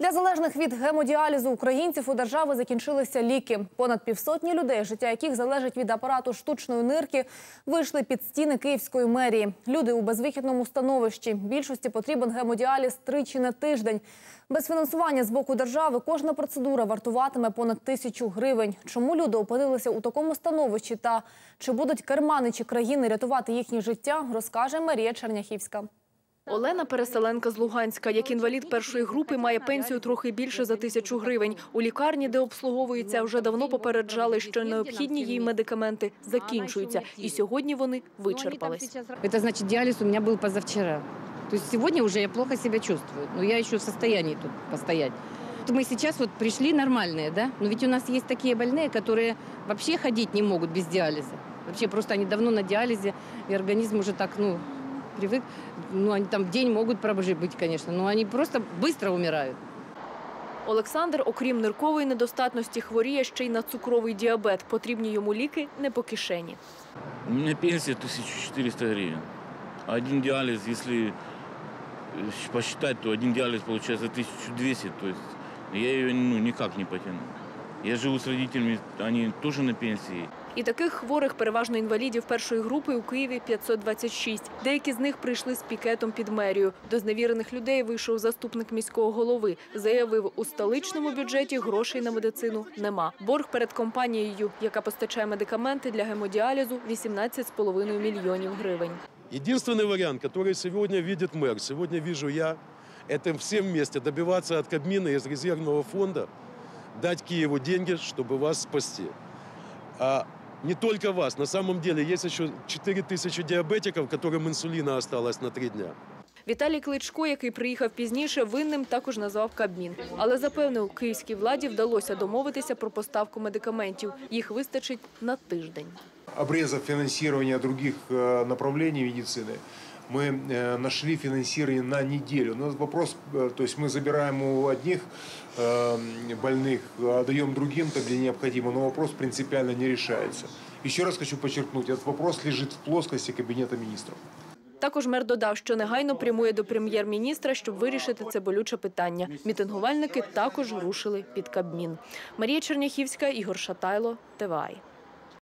Для залежних від гемодіалізу українців у держави закінчилися ліки. Понад півсотні людей, життя яких залежить від апарату штучної нирки, вийшли під стіни Київської мерії. Люди у безвихідному становищі. Більшості потрібен гемодіаліз тричі на тиждень. Без фінансування з боку держави кожна процедура вартуватиме понад тисячу гривень. Чому люди опинилися у такому становищі та чи будуть керманичі країни рятувати їхнє життя, розкаже Марія Черняхівська. Олена переселенка з Луганська. Як інвалід першої групи має пенсію трохи більше за тисячу гривень. У лікарні, де обслуговується, вже давно попереджали, що необхідні їй медикаменти закінчуються. І сьогодні вони вичерпались. Это значит, диализ у меня был позавчера. То есть сегодня уже я плохо себя чувствую, но я еще в состоянии тут постоять. Вот Мы сейчас вот пришли нормальные, да? Но ведь у нас есть такие больные, которые вообще ходить не могут без диализа. Вообще просто они давно на диализе, и организм уже так, ну, привык. Ну, они там день могут пробыть, конечно, но они просто быстро умирают. Олександр, окрім ниркової недостатності, хворіє ще й на цукровий діабет. Потрібні йому ліки не по кишені. У меня пенсия 1400 гривен. А Один диализ, если э, посчитать, то один диализ получается 1200. То есть я ее ну, никак не потяну. Я живу с родителями, они тоже на пенсии. І таких хворих, переважно інвалідів першої групи, у Києві 526. Деякі з них прийшли з пікетом під мерію. До зневірених людей вийшов заступник міського голови. Заявив, у столичному бюджеті грошей на медицину нема. Борг перед компанією, яка постачає медикаменти для гемодіалізу, 18,5 мільйонів гривень. Единственный вариант, который сегодня видит мэр, сегодня вижу я, это всем вместе добиваться от Кабмина из резервного фонда, дать Киеву деньги, чтобы вас спасти. А не только вас, на самом деле есть еще 4 тысячи диабетиков, которым инсулина осталось на 3 дня. Віталій Кличко, який приїхав пізніше, винним також назвав Кабмін. Але запевнив, київській владі вдалося домовитися про поставку медикаментів. Їх вистачить на тиждень. обрезав финансирование других э, направлений медицины, мы э, нашли финансирование на неделю. У нас вопрос, э, то есть мы забираем у одних э, больных, отдаем другим, там, где необходимо, но вопрос принципиально не решается. Еще раз хочу подчеркнуть, этот вопрос лежит в плоскости Кабинета министров. Також мер додав, що негайно прямує до прем'єр-міністра, щоб вирішити це болюче питання. Мітингувальники також рушили під Кабмін. Марія Черняхівська, Ігор Шатайло, ТВАЙ.